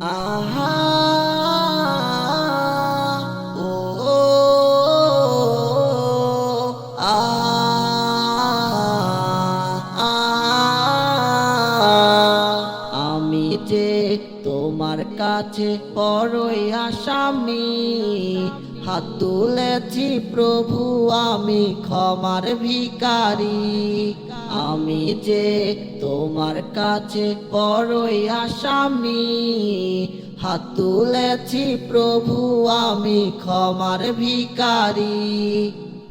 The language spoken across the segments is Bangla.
আহা, ও আ আমি যে তোমার কাছে বড়ই আসামি, হাত তুলেছি প্রভু, আমি ক্ষমার ভিকারি আমি যে তোমার কাছে বড়ই আসামি হাত তুলেছি, প্রভু, আমি ক্ষমার ভিকারি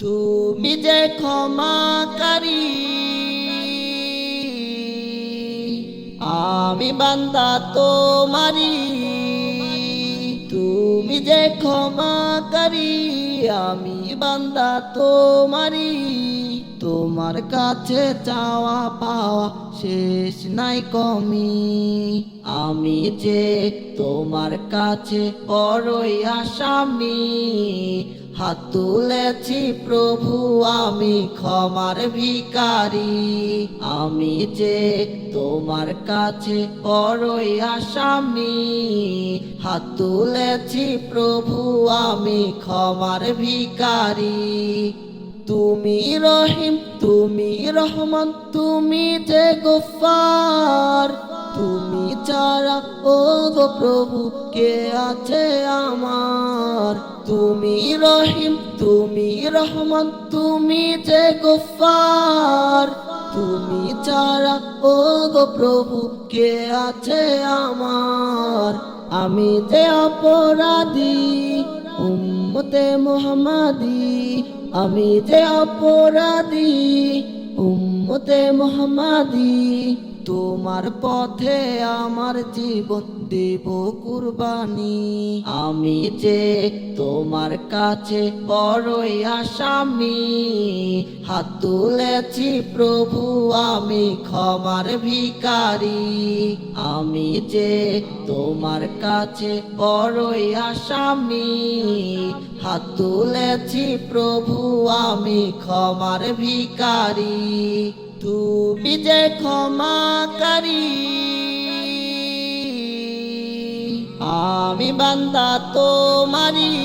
তুমি যে ক্ষমাকারী, আমি বান্দা তোমারি তুমি যে ক্ষমাকারী, আমি বান্দা তোমারি তোমার কাছে চাওয়া পাওয়া শেষ নাই কমি। আমি যে তোমার কাছে বড়ই আসামি, হাত তুলেছি প্রভু, আমি ক্ষমার ভিকারি আমি যে তোমার কাছে বড়ই আসামি, হাত তুলেছি প্রভু, আমি ক্ষমার ভিকারি তুমি রহিম, তুমি রহমান, তুমি যে গোফার। তুমি ছাড়া, ও গো প্রভু, কে আছে আমার? তুমি রহিম, তুমি রহমান, তুমি যে গোফার। তুমি ছাড়া, ও গো প্রভু, কে আছে আমার? আমি যে অপরাধী উম্মতে মোহাম্মদি আমি যে অপরাধী উম্মতে মোহাম্মদী তোমার পথে আমার জীবন দেব কুরবানি। আমি যে তোমার কাছে বড়ই আসামি, হাত তুলেছি প্রভু, আমি ক্ষমার ভিকারি আমি যে তোমার কাছে বড়ই আসামি, হাত তুলেছি প্রভু, আমি ক্ষমার ভিকারি তুমি যে ক্ষমাকারী আমি বান্দা তোমারি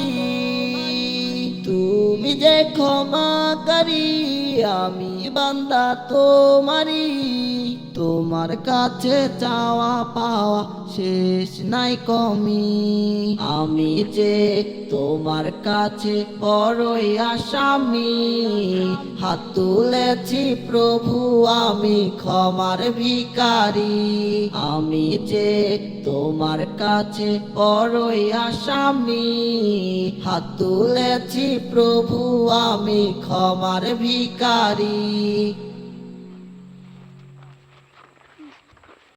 তুমি যে ক্ষমাকারী আমি বান্দা তোমারি তোমার কাছে চাওয়া পাওয়া শেষ নাই কমি। আমি যে তোমার কাছে বড়ই আসামি, হাত তুলেছি প্রভু, আমি ক্ষমার ভিকারি আমি যে তোমার কাছে বড়ই আসামি, হাত তুলেছি প্রভু, আমি ক্ষমার ভিকারি